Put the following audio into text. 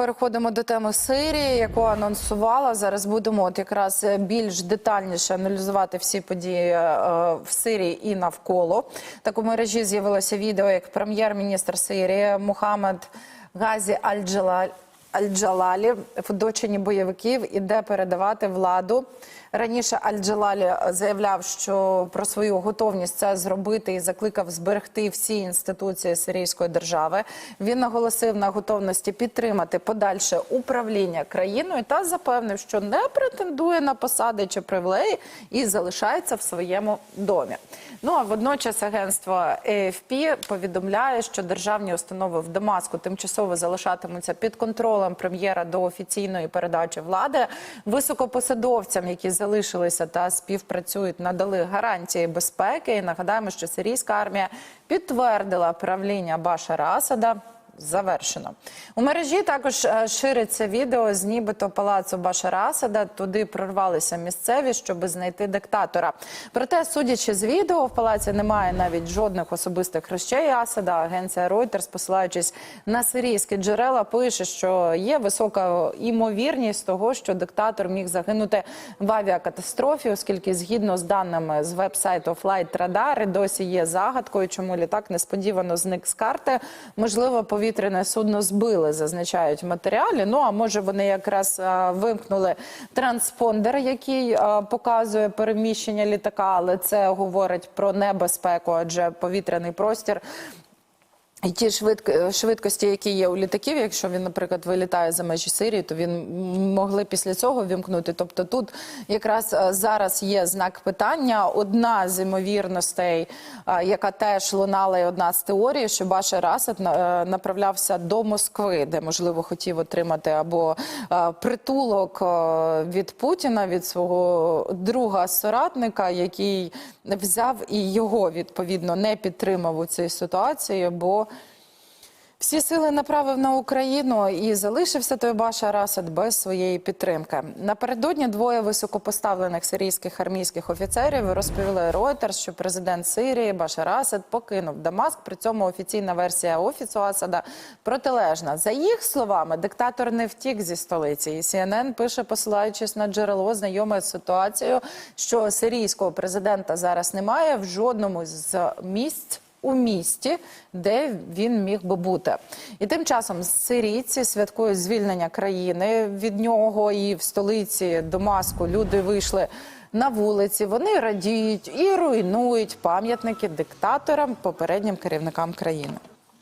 переходимо до теми Сирії, яку анонсувала. Зараз будемо от якраз більш детальніше аналізувати всі події е, в Сирії і навколо. Так у мережі з'явилося відео, як прем'єр-міністр Сирії Мухаммед Газі Аль-Джалаль. Аль-Джалалі в оточенні бойовиків іде передавати владу. Раніше Аль-Джалалі заявляв, що про свою готовність це зробити і закликав зберегти всі інституції сирійської держави. Він наголосив на готовності підтримати подальше управління країною та запевнив, що не претендує на посади чи привілеї і залишається в своєму домі. Ну а водночас агентство AFP повідомляє, що державні установи в Дамаску тимчасово залишатимуться під контролем прем'єра до офіційної передачі влади. Високопосадовцям, які залишилися та співпрацюють, надали гарантії безпеки. І нагадаємо, що сирійська армія підтвердила правління Башара Асада. Завершено у мережі. Також е, шириться відео з нібито палацу Башара Асада. Туди прорвалися місцеві, щоб знайти диктатора. Проте, судячи з відео, в палаці немає навіть жодних особистих речей Асада. Агенція Reuters, посилаючись на сирійські джерела, пише, що є висока імовірність того, що диктатор міг загинути в авіакатастрофі, оскільки згідно з даними з веб-сайту Flight Radar, досі є загадкою, чому літак несподівано зник з карти. Можливо, повітряне судно збили, зазначають матеріалі. Ну а може вони якраз вимкнули транспондер, який показує переміщення літака, але це говорить про небезпеку, адже повітряний простір. І ті швидк- швидкості, які є у літаків, якщо він, наприклад, вилітає за межі Сирії, то він могли після цього вімкнути. Тобто тут якраз е, зараз є знак питання. Одна з ймовірностей, е, яка теж лунала, і одна з теорій, що Башар Асад на- е, направлявся до Москви, де можливо хотів отримати або е, притулок е, від Путіна, від свого друга соратника, який взяв і його відповідно не підтримав у цій ситуації, бо всі сили направив на Україну і залишився той Башар Асад без своєї підтримки. Напередодні двоє високопоставлених сирійських армійських офіцерів розповіли Reuters, що президент Сирії Башар Асад покинув Дамаск. При цьому офіційна версія офісу Асада протилежна. За їх словами, диктатор не втік зі столиці. І CNN пише, посилаючись на джерело, знайоме з ситуацією, що сирійського президента зараз немає в жодному з місць у місті, де він міг би бути. І тим часом сирійці святкують звільнення країни від нього і в столиці Дамаску люди вийшли на вулиці. Вони радіють і руйнують пам'ятники диктаторам, попереднім керівникам країни.